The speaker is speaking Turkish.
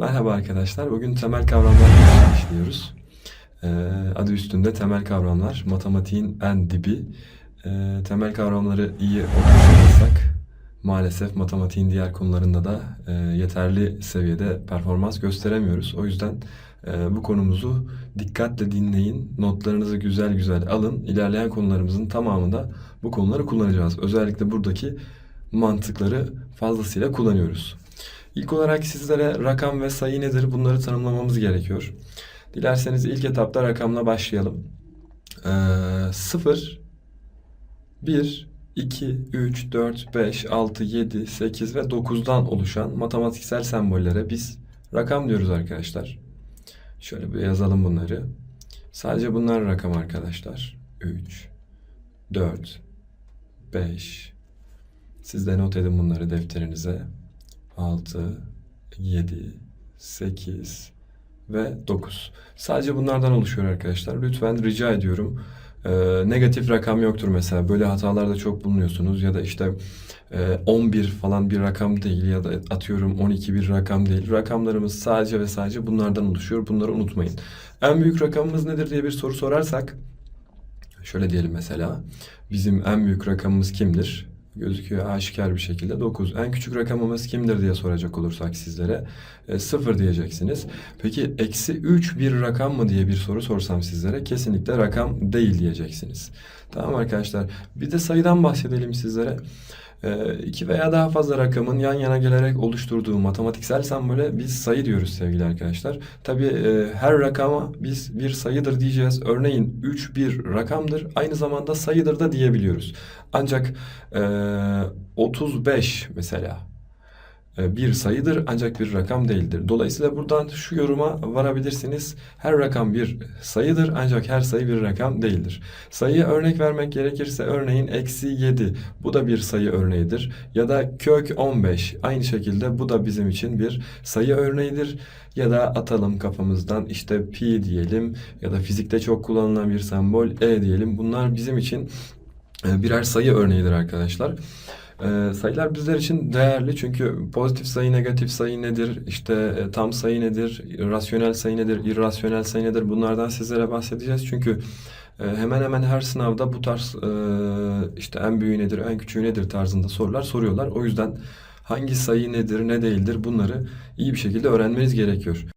Merhaba arkadaşlar. Bugün temel kavramlarla işliyoruz. Ee, adı üstünde temel kavramlar. Matematiğin en dibi. Ee, temel kavramları iyi okumazsak maalesef matematiğin diğer konularında da e, yeterli seviyede performans gösteremiyoruz. O yüzden e, bu konumuzu dikkatle dinleyin. Notlarınızı güzel güzel alın. İlerleyen konularımızın tamamında bu konuları kullanacağız. Özellikle buradaki mantıkları fazlasıyla kullanıyoruz. İlk olarak sizlere rakam ve sayı nedir bunları tanımlamamız gerekiyor. Dilerseniz ilk etapta rakamla başlayalım. Ee, 0, 1, 2, 3, 4, 5, 6, 7, 8 ve 9'dan oluşan matematiksel sembollere biz rakam diyoruz arkadaşlar. Şöyle bir yazalım bunları. Sadece bunlar rakam arkadaşlar. 3, 4, 5. Siz de not edin bunları defterinize. 6, 7, 8 ve 9. Sadece bunlardan oluşuyor arkadaşlar. Lütfen rica ediyorum. Ee, negatif rakam yoktur mesela. Böyle hatalarda çok bulunuyorsunuz. Ya da işte e, 11 falan bir rakam değil ya da atıyorum 12 bir rakam değil. Rakamlarımız sadece ve sadece bunlardan oluşuyor. Bunları unutmayın. En büyük rakamımız nedir diye bir soru sorarsak şöyle diyelim mesela. Bizim en büyük rakamımız kimdir? Gözüküyor aşikar bir şekilde 9. En küçük rakamımız kimdir diye soracak olursak sizlere e, 0 diyeceksiniz. Peki eksi 3 bir rakam mı diye bir soru sorsam sizlere kesinlikle rakam değil diyeceksiniz. Tamam arkadaşlar. Bir de sayıdan bahsedelim sizlere. E, iki veya daha fazla rakamın yan yana gelerek oluşturduğu matematiksel sembole biz sayı diyoruz sevgili arkadaşlar. Tabii e, her rakama biz bir sayıdır diyeceğiz. Örneğin 3 bir rakamdır. Aynı zamanda sayıdır da diyebiliyoruz. Ancak e, 35 mesela e, bir sayıdır ancak bir rakam değildir. Dolayısıyla buradan şu yoruma varabilirsiniz. Her rakam bir sayıdır ancak her sayı bir rakam değildir. Sayıya örnek vermek gerekirse örneğin eksi 7 bu da bir sayı örneğidir. Ya da kök 15 aynı şekilde bu da bizim için bir sayı örneğidir. Ya da atalım kafamızdan işte pi diyelim ya da fizikte çok kullanılan bir sembol e diyelim. Bunlar bizim için e, birer sayı örneğidir arkadaşlar. Ee, sayılar bizler için değerli çünkü pozitif sayı, negatif sayı nedir, işte e, tam sayı nedir, rasyonel sayı nedir, irrasyonel sayı nedir bunlardan sizlere bahsedeceğiz. Çünkü e, hemen hemen her sınavda bu tarz e, işte en büyüğü nedir, en küçüğü nedir tarzında sorular soruyorlar. O yüzden hangi sayı nedir, ne değildir bunları iyi bir şekilde öğrenmeniz gerekiyor.